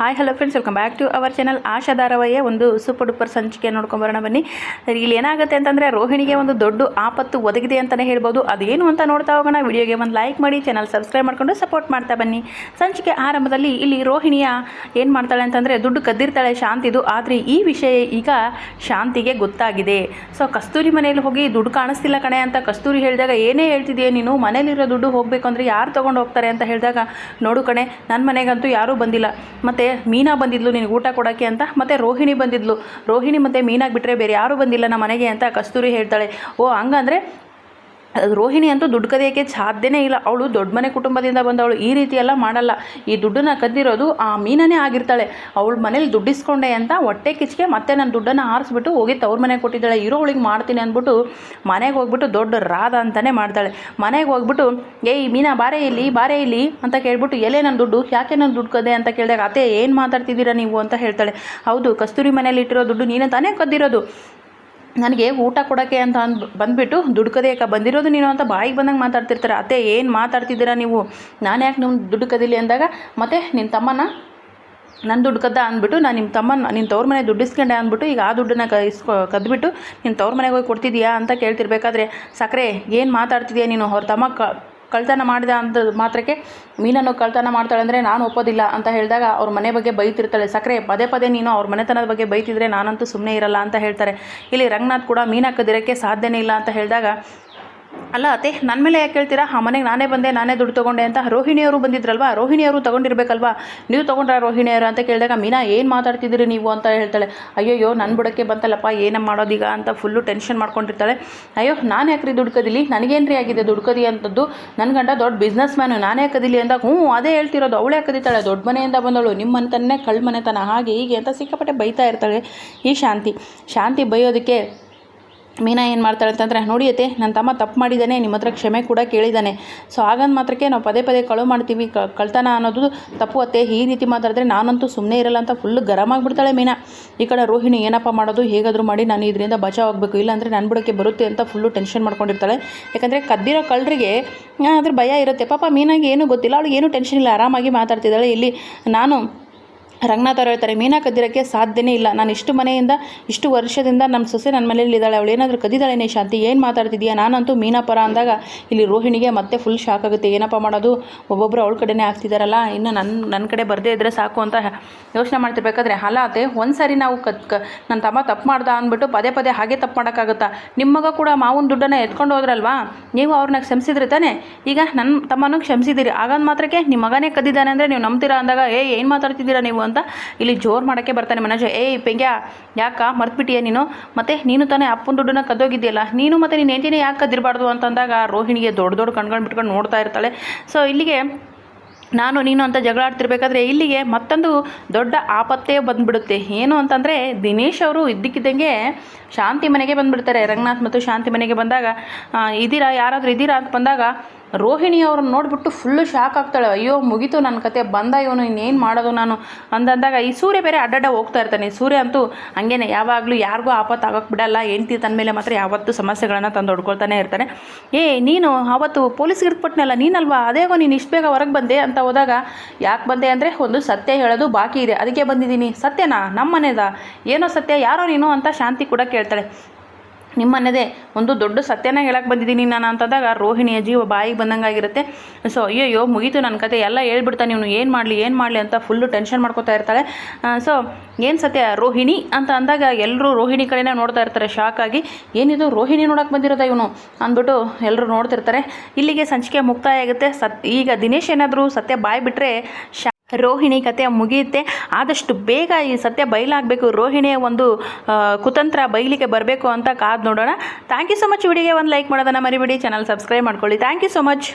Hi hello friends welcome back to our channel Asha ಧಾರಾವಾಹಿಯ ಒಂದು super duper ಸಂಚಿಕೆ ನೋಡ್ಕೊಂಬರೋಣ ಬನ್ನಿ. ಇಲ್ಲಿ ಏನಾಗುತ್ತೆ ಅಂತಂದರೆ, ರೋಹಿಣಿಗೆ ಒಂದು ದೊಡ್ಡ ಆಪತ್ತು ಒದಗಿದೆ ಅಂತಲೇ ಹೇಳ್ಬೋದು. ಅದೇನು ಅಂತ ನೋಡ್ತಾ ಹೋಗೋಣ. ವಿಡಿಯೋಗೆ ಒಂದು ಲೈಕ್ ಮಾಡಿ ಚಾನಲ್ ಸಬ್ಸ್ಕ್ರೈಬ್ ಮಾಡ್ಕೊಂಡು ಸಪೋರ್ಟ್ ಮಾಡ್ತಾ ಬನ್ನಿ. ಸಂಚಿಕೆ ಆರಂಭದಲ್ಲಿ ಇಲ್ಲಿ ರೋಹಿಣಿಯ ಏನು ಮಾಡ್ತಾಳೆ ಅಂತಂದರೆ, ದುಡ್ಡು ಕದ್ದಿರ್ತಾಳೆ ಶಾಂತಿದು. ಆದರೆ ಈ ವಿಷಯ ಈಗ ಶಾಂತಿಗೆ ಗೊತ್ತಾಗಿದೆ. ಸೊ ಕಸ್ತೂರಿ ಮನೆಯಲ್ಲಿ ಹೋಗಿ ದುಡ್ಡು ಕಾಣಿಸ್ತಿಲ್ಲ ಕಣೆ ಅಂತ ಕಸ್ತೂರಿ ಹೇಳಿದಾಗ, ಏನೇ ಹೇಳ್ತಿದೆಯಾ ನೀನು? ಮನೇಲಿರೋ ದುಡ್ಡು ಹೋಗಬೇಕು ಅಂದರೆ ಯಾರು ತೊಗೊಂಡು ಹೋಗ್ತಾರೆ ಅಂತ ಹೇಳಿದಾಗ, ನೋಡು ಕಣೆ ನನ್ನ ಮನೆಗಂತೂ ಯಾರೂ ಬಂದಿಲ್ಲ. ಮತ್ತು ಮೀನಾ ಬಂದಿದ್ಲು, ನಿನಗೆ ಊಟ ಕೊಡೋಕ್ಕೆ ಅಂತ? ಮತ್ತು ರೋಹಿಣಿ ಬಂದಿದ್ಲು. ರೋಹಿಣಿ ಮತ್ತು ಮೀನಾಗಿ ಬಿಟ್ಟರೆ ಬೇರೆ ಯಾರೂ ಬಂದಿಲ್ಲ ನಮ್ಮ ಮನೆಗೆ ಅಂತ ಕಸ್ತೂರಿ ಹೇಳ್ತಾಳೆ. ಓ, ಹಂಗಂದ್ರೆ ರೋಹಿಣಿ ಅಂತೂ ದುಡ್ಡು ಕದಿಯೋಕ್ಕೆ ಸಾಧ್ಯನೇ ಇಲ್ಲ. ಅವಳು ದೊಡ್ಡ ಮನೆ ಕುಟುಂಬದಿಂದ ಬಂದವಳು. ಈ ರೀತಿ ಎಲ್ಲ ಮಾಡಲ್ಲ. ಈ ದುಡ್ಡನ್ನು ಕದ್ದಿರೋದು ಆ ಮೀನನೇ ಆಗಿರ್ತಾಳೆ. ಅವಳ ಮನೇಲಿ ದುಡ್ಡಿಸ್ಕೊಂಡೆ ಅಂತ ಹೊಟ್ಟೆ ಕಿಚ್ಚಿಗೆ ಮತ್ತೆ ನನ್ನ ದುಡ್ಡನ್ನು ಆರಿಸ್ಬಿಟ್ಟು ಹೋಗಿ ತವ್ರ ಮನೆಗೆ ಕೊಟ್ಟಿದ್ದಾಳೆ. ಇರೋಳಿಗೆ ಮಾಡ್ತೀನಿ ಅಂದ್ಬಿಟ್ಟು ಮನೆಗೆ ಹೋಗ್ಬಿಟ್ಟು ದೊಡ್ಡ ರಾಧ ಅಂತಲೇ ಮಾಡ್ತಾಳೆ. ಮನೆಗೆ ಹೋಗ್ಬಿಟ್ಟು, ಏಯ್ ಮೀನಾ, ಬಾರೆ ಇಲ್ಲಿ ಬಾರೆ ಇಲ್ಲಿ ಅಂತ ಕೇಳ್ಬಿಟ್ಟು ಎಲ್ಲೇ ನನ್ನ ದುಡ್ಡು? ಯಾಕೆ ನನ್ನ ದುಡ್ಡು ಕದೆ ಅಂತ ಕೇಳಿದಾಗ, ಅತ್ತೆ, ಏನು ಮಾತಾಡ್ತಿದ್ದೀರಾ ನೀವು? ಅಂತ ಹೇಳ್ತಾಳೆ. ಹೌದು, ಕಸ್ತೂರಿ ಮನೇಲಿ ಇಟ್ಟಿರೋ ದುಡ್ಡು ನೀನೇ ತಾನೇ ಕದ್ದಿರೋದು. ನನಗೆ ಊಟ ಕೊಡೋಕ್ಕೆ ಅಂತ ಅಂದ್ ಬಂದುಬಿಟ್ಟು ದುಡ್ಡು ಬಂದಿರೋದು ನೀನು ಅಂತ ಬಾಯಿಗೆ ಬಂದಂಗೆ ಮಾತಾಡ್ತಿರ್ತಾರೆ. ಅತ್ತೆ, ಏನು ಮಾತಾಡ್ತಿದ್ದೀರಾ ನೀವು? ನಾನು ಯಾಕೆ ನಿಮ್ಮ ದುಡ್ಡು ಕದೀಲಿ ಅಂದಾಗ, ಮತ್ತೆ ನಿನ್ನ ತಮ್ಮನ ನನ್ನ ದುಡ್ಡು ಕದ್ದ ಅಂದ್ಬಿಟ್ಟು ನಾನು ನಿಮ್ಮ ತಮ್ಮನ ನಿನ್ನ ತವ್ರ ಮನೆ ದುಡ್ಡು ಇಸ್ಕೊಂಡೆ ಅಂದ್ಬಿಟ್ಟು ಈಗ ಆ ದುಡ್ಡನ್ನ ಕ ಇಸ್ಕೊ, ಕದ್ಬಿಟ್ಟು ನಿನ್ನ ತವ್ರ ಮನೆಗೆ ಹೋಗಿ ಕೊಡ್ತಿದ್ದೀಯಾ ಅಂತ ಕೇಳ್ತಿರ್ಬೇಕಾದ್ರೆ ಸಕ್ಕರೆ ಏನು ಮಾತಾಡ್ತಿದ್ಯಾ ನೀನು? ಅವ್ರ ತಮ್ಮ ಕ ಕಳ್ತನ ಮಾಡಿದ ಅಂತ ಮಾತ್ರಕ್ಕೆ ಮೀನನ್ನು ಕಳ್ತನ ಮಾಡ್ತಾಳೆ ಅಂದರೆ ನಾನು ಒಪ್ಪೋದಿಲ್ಲ ಅಂತ ಹೇಳಿದಾಗ ಅವ್ರ ಮನೆ ಬಗ್ಗೆ ಬೈತಿರ್ತಾಳೆ. ಸಕ್ಕರೆ ಪದೇ ಪದೇ ನೀನು ಅವ್ರ ಮನೆತನದ ಬಗ್ಗೆ ಬೈತಿದ್ರೆ ನಾನಂತೂ ಸುಮ್ಮನೆ ಇರಲ್ಲ ಅಂತ ಹೇಳ್ತಾರೆ. ಇಲ್ಲಿ ರಂಗನಾಥ್ ಕೂಡ ಮೀನು ಹಾಕೋದಿರೋಕ್ಕೆ ಸಾಧ್ಯನೇ ಇಲ್ಲ ಅಂತ ಹೇಳಿದಾಗ ಅಲ್ಲ ಅತ್ತೆ ನನ್ನ ಮೇಲೆ ಯಾಕೆ ಹೇಳ್ತೀರಾ? ಆ ಮನೆಗೆ ನಾನೇ ಬಂದೆ, ನಾನೇ ದುಡ್ಡು ತೊಗೊಂಡೆ ಅಂತ ರೋಹಿಣಿಯವರು ಬಂದಿದ್ರಲ್ವಾ? ರೋಹಿಣಿಯವರು ತೊಗೊಂಡಿರ್ಬೇಕಲ್ವಾ? ನೀವು ತೊಗೊಂಡ್ರ ರೋಹಿಣಿಯವರು ಅಂತ ಕೇಳಿದಾಗ, ಮೀನಾ, ಏನು ಮಾತಾಡ್ತಿದ್ದೀರಿ ನೀವು? ಅಂತ ಹೇಳ್ತಾಳೆ. ಅಯ್ಯಯ್ಯೋ ನನ್ನ ಬುಡಕ್ಕೆ ಬಂತಲ್ಲಪ್ಪ, ಏನಮ್ಮ ಮಾಡೋದೀಗ? ಅಂತ ಫುಲ್ಲು ಟೆನ್ಷನ್ ಮಾಡ್ಕೊಂಡಿರ್ತಾಳೆ. ಅಯ್ಯೋ, ನಾನು ಯಾಕ್ರಿ ದುಡ್ಡು ಕದಿಲಿ? ನನಗೇನ್ರಿ ಆಗಿದೆ ದುಡ್ಡು ಕದಿ ಅಂತದ್ದು? ನನ್ನ ಗಂಡ ದೊಡ್ಡ ಬಿಸ್ನೆಸ್ ಮ್ಯಾನು ನಾನೇ ಕದಿಲಿ ಅಂದಾಗ ಹ್ಞೂ, ಅದೇ ಹೇಳ್ತಿರೋದು. ಅವಳೇ ಕದಿತಾಳೆ, ದೊಡ್ಡ ಮನೆಯಿಂದ ಬಂದವಳು. ನಿಮ್ಮ ಮನೆತನೇ ಕಳ್ಳ ಮನೆತನ. ಹಾಗೆ ಹೀಗೆ ಅಂತ ಸಿಕ್ಕಾಪಟ್ಟೆ ಬೈತಾ ಇರ್ತಾಳೆ ಈ ಶಾಂತಿ. ಶಾಂತಿ ಬೈಯೋದಕ್ಕೆ ಮೀನಾ ಏನು ಮಾಡ್ತಾಳೆ ಅಂತಂದರೆ ನೋಡಿಯತ್ತೆ ನನ್ನ ತಮ್ಮ ತಪ್ಪು ಮಾಡಿದ್ದಾನೆ ನಿಮ್ಮ ಹತ್ರ ಕ್ಷಮೆ ಕೂಡ ಕೇಳಿದ್ದಾನೆ ಸೊ ಹಾಗಂದು ಮಾತ್ರಕ್ಕೆ ನಾವು ಪದೇ ಪದೇ ಕಳು ಮಾಡ್ತೀವಿ. ಕಳ್ತನ ಅನ್ನೋದು ತಪ್ಪು ಅತ್ತೆ. ಈ ರೀತಿ ಮಾತಾಡಿದ್ರೆ ನಾನಂತೂ ಸುಮ್ಮನೆ ಇರಲ್ಲ ಅಂತ ಫುಲ್ ಗರಮ್ ಆಗಿಬಿಡ್ತಾಳೆ ಮೀನಾ. ಈ ಕಡೆ ರೋಹಿಣಿ ಏನಪ್ಪ ಮಾಡೋದು, ಹೇಗಾದರೂ ಮಾಡಿ ನಾನು ಇದರಿಂದ ಬಚಾವ್ ಆಗಬೇಕು. ಇಲ್ಲಾಂದರೆ ನನ್ನ ಬುಡಕ್ಕೆ ಬರುತ್ತೆ ಅಂತ ಫುಲ್ಲು ಟೆನ್ಷನ್ ಮಾಡ್ಕೊಂಡಿರ್ತಾಳೆ. ಯಾಕಂದರೆ ಕದ್ದಿರೋ ಕಳ್ಳರಿಗೆ ಅದ್ರ ಭಯ ಇರುತ್ತೆ. ಪಾಪ ಮೀನಾಗಿ ಏನೂ ಗೊತ್ತಿಲ್ಲ. ಅವಳಿಗೆ ಏನೂ ಟೆನ್ಷನ್ ಇಲ್ಲ. ಆರಾಮಾಗಿ ಮಾತಾಡ್ತಿದ್ದಾಳೆ. ಇಲ್ಲಿ ನಾನು ರಂಗನಾಥ್ ಅವ್ರು ಹೇಳ್ತಾರೆ, ಮೀನಾ ಕದ್ದಿರೋಕ್ಕೆ ಸಾಧ್ಯನೇ ಇಲ್ಲ. ನಾನು ಇಷ್ಟು ಮನೆಯಿಂದ, ಇಷ್ಟು ವರ್ಷದಿಂದ ನಮ್ಮ ಸೊಸೆ ನನ್ನ ಮನೇಲಿ ಇದ್ದಾಳೆ. ಅವಳು ಏನಾದರೂ ಕದಿದಾಳೇನೇ ಶಾಂತಿ ಏನು ಮಾತಾಡ್ತಿದ್ಯಾ? ನಾನಂತೂ ಮೀನಾ ಪರ ಅಂದಾಗ ಇಲ್ಲಿ ರೋಹಿಣಿಗೆ ಮತ್ತೆ ಫುಲ್ ಶಾಕ್ ಆಗುತ್ತೆ. ಏನಪ್ಪ ಮಾಡೋದು? ಒಬ್ಬೊಬ್ಬರು ಅವಳ ಕಡೆನೇ ಆಗ್ತಿದ್ದಾರಲ್ಲ ಇನ್ನು ನನ್ನ ನನ್ನ ಕಡೆ ಬರದೇ ಇದ್ದರೆ ಸಾಕು ಅಂತ ಯೋಚನೆ ಮಾಡ್ತಿರ್ಬೇಕಾದ್ರೆ ಹಲಾತೆ ಒಂದು ಸಾರಿ ನಾವು ಕತ್ ಕ ನನ್ನ ತಮ್ಮ ತಪ್ಪು ಮಾಡ್ದ ಅಂದ್ಬಿಟ್ಟು ಪದೇ ಪದೇ ಹಾಗೆ ತಪ್ಪು ಮಾಡೋಕ್ಕಾಗುತ್ತಾ? ನಿಮ್ಮ ಮಗ ಕೂಡ ಮಾವನ ದುಡ್ಡನ್ನು ಎತ್ಕೊಂಡು ಹೋದ್ರಲ್ವಾ? ನೀವು ಅವ್ರನ್ನ ಕ್ಷಮಿಸಿದ್ರಿ ತಾನೇ? ಈಗ ನನ್ನ ತಮ್ಮನೂ ಕ್ಷಮಿಸಿದ್ದೀರಿ. ಆಗಂದು ಮಾತ್ರಕ್ಕೆ ನಿಮ್ಮ ಮಗನೇ ಕದ್ದಿದ್ದಾನೆ ಅಂದರೆ ನೀವು ನಂಬ್ತೀರಾ ಅಂದಾಗ ಏ ಏನು ಮಾತಾಡ್ತಿದ್ದೀರಾ ನೀವು? ಅಂತ ಇಲ್ಲಿ ಜೋರು ಮಾಡೋಕ್ಕೆ ಬರ್ತಾನೆ ಮನೋಜ. ಏಯ್ ಪೆಂಗ್ಯ, ಯಾಕ ಮರ್ತ್ಬಿಟ್ಟಿಯ ನೀನು? ಮತ್ತೆ ನೀನು ತಾನೇ ಅಪ್ಪನ ದುಡ್ಡನ್ನ ಕದೋಗಿದ್ದೀಯಲ್ಲ ನೀನು ಮತ್ತು ನೀನು ಹೆಂಡತಿನೇ ಯಾಕೆ ಕದ್ದಿರಬಾರ್ದು ಅಂತಂದಾಗ ರೋಹಿಣಿಗೆ ದೊಡ್ಡ ದೊಡ್ಡ ಕಣ್ಗಳು ಬಿಟ್ಕೊಂಡು ನೋಡ್ತಾ ಇರ್ತಾಳೆ. ಸೊ ಇಲ್ಲಿಗೆ ನಾನು ನೀನು ಅಂತ ಜಗಳ ಆಡ್ತಿರ್ಬೇಕಾದ್ರೆ ಇಲ್ಲಿಗೆ ಮತ್ತೊಂದು ದೊಡ್ಡ ಆಪತ್ತೇ ಬಂದುಬಿಡುತ್ತೆ. ಏನು ಅಂತಂದರೆ ದಿನೇಶ್ ಅವರು ಇದ್ದಕ್ಕಿದ್ದಂಗೆ ಶಾಂತಿ ಮನೆಗೆ ಬಂದುಬಿಡ್ತಾರೆ. ರಂಗನಾಥ್ ಮತ್ತು ಶಾಂತಿ ಮನೆಗೆ ಬಂದಾಗ ಇದ್ದೀರಾ? ಯಾರಾದರೂ ಇದ್ದೀರಾ? ಅಂತ ಬಂದಾಗ ರೋಹಿಣಿ ಅವ್ರನ್ನ ನೋಡಿಬಿಟ್ಟು ಫುಲ್ಲು ಶಾಕ್ ಆಗ್ತಾಳೆ. ಅಯ್ಯೋ, ಮುಗೀತು ನನ್ನ ಕತೆ, ಬಂದ ಇವನು, ಇನ್ನೇನು ಮಾಡೋದು ನಾನು? ಅಂದಂದಾಗ ಈ ಸೂರ್ಯ ಬೇರೆ ಅಡ್ಡಡ್ಡ ಹೋಗ್ತಾ ಇರ್ತಾನೆ. ಸೂರ್ಯ ಅಂತೂ ಹಂಗೇನೆ, ಯಾವಾಗಲೂ ಯಾರಿಗೂ ಆಪತ್ತು ಆಗೋಕ್ಕೆ ಬಿಡಲ್ಲ ಹೆಂಡ್ತಿ ತನ್ನ ಮೇಲೆ ಮಾತ್ರ ಯಾವತ್ತೂ ಸಮಸ್ಯೆಗಳನ್ನು ತಂದು ಹೊಡ್ಕೊಳ್ತಾನೆ ಇರ್ತಾನೆ. ಏ, ನೀನು ಆವತ್ತು ಪೊಲೀಸ್ಗೆ ಇರ್ಕೊಟ್ನಲ್ಲ ನೀನಲ್ವಾ? ಅದೇಗೋ ನೀನು ಇಷ್ಟು ಬೇಗ ಹೊರಗೆ ಬಂದೆ ಅಂತ ಹೋದಾಗ, ಯಾಕೆ ಬಂದೆ ಅಂದರೆ ಒಂದು ಸತ್ಯ ಹೇಳೋದು ಬಾಕಿ ಇದೆ. ಅದಕ್ಕೆ ಬಂದಿದ್ದೀನಿ. ಸತ್ಯನಾ? ನಮ್ಮ ಮನೆದ ಏನೋ ಸತ್ಯ, ಯಾರೋ ನೀನು ಅಂತ ಶಾಂತಿ ಕೂಡ ಕೇಳ್ತಾಳೆ. ನಿಮ್ಮನ್ನದೇ ಒಂದು ದೊಡ್ಡ ಸತ್ಯನ ಹೇಳಕ್ಕೆ ಬಂದಿದ್ದೀನಿ ನಾನು ಅಂತಂದಾಗ ರೋಹಿಣಿಯ ಜೀವ ಬಾಯಿಗೆ ಬಂದಂಗಾಗಿರುತ್ತೆ. ಸೊ ಅಯ್ಯೋ ಮುಗೀತು ನನ್ನ ಕತೆ, ಎಲ್ಲ ಹೇಳ್ಬಿಡ್ತಾನೆ ಇವನು ಏನು ಮಾಡಲಿ ಏನು ಮಾಡಲಿ ಅಂತ ಫುಲ್ಲು ಟೆನ್ಷನ್ ಮಾಡ್ಕೋತಾ ಇರ್ತಾಳೆ. ಸೊ ಏನು ಸತ್ಯ, ರೋಹಿಣಿ ಅಂತ ಅಂದಾಗ ಎಲ್ಲರೂ ರೋಹಿಣಿ ಕಡೆನೇ ನೋಡ್ತಾ ಇರ್ತಾರೆ ಶಾಕ್ ಆಗಿ. ಏನಿದು, ರೋಹಿಣಿ ನೋಡಕ್ಕೆ ಬಂದಿರೋದ ಇವನು? ಅಂದ್ಬಿಟ್ಟು ಎಲ್ಲರೂ ನೋಡ್ತಿರ್ತಾರೆ. ಇಲ್ಲಿಗೆ ಸಂಚಿಕೆ ಮುಕ್ತಾಯ ಆಗುತ್ತೆ. ಸತ್, ಈಗ ದಿನೇಶ್ ಏನಾದರೂ ಸತ್ಯ ಬಾಯಿ ಬಿಟ್ಟರೆ ಶಾ ರೋಹಿಣಿ ಕತೆ ಮುಗಿಯುತ್ತೆ. ಆದಷ್ಟು ಬೇಗ ಈ ಸತ್ಯ ಬಯಲಾಗಬೇಕು. ರೋಹಿಣಿಯ ಒಂದು ಕುತಂತ್ರ ಬಯಲಿಗೆ ಬರಬೇಕು ಅಂತ ಕಾದು ನೋಡೋಣ. ಥ್ಯಾಂಕ್ ಯು ಸೊ ಮಚ್ ವಿಡಿಯೋಗೆ ಒಂದು ಲೈಕ್ ಮಾಡೋದನ್ನು ಮರಿಬೇಡಿ. ಚಾನಲ್ ಸಬ್ಸ್ಕ್ರೈಬ್ ಮಾಡ್ಕೊಳ್ಳಿ. Thank you so much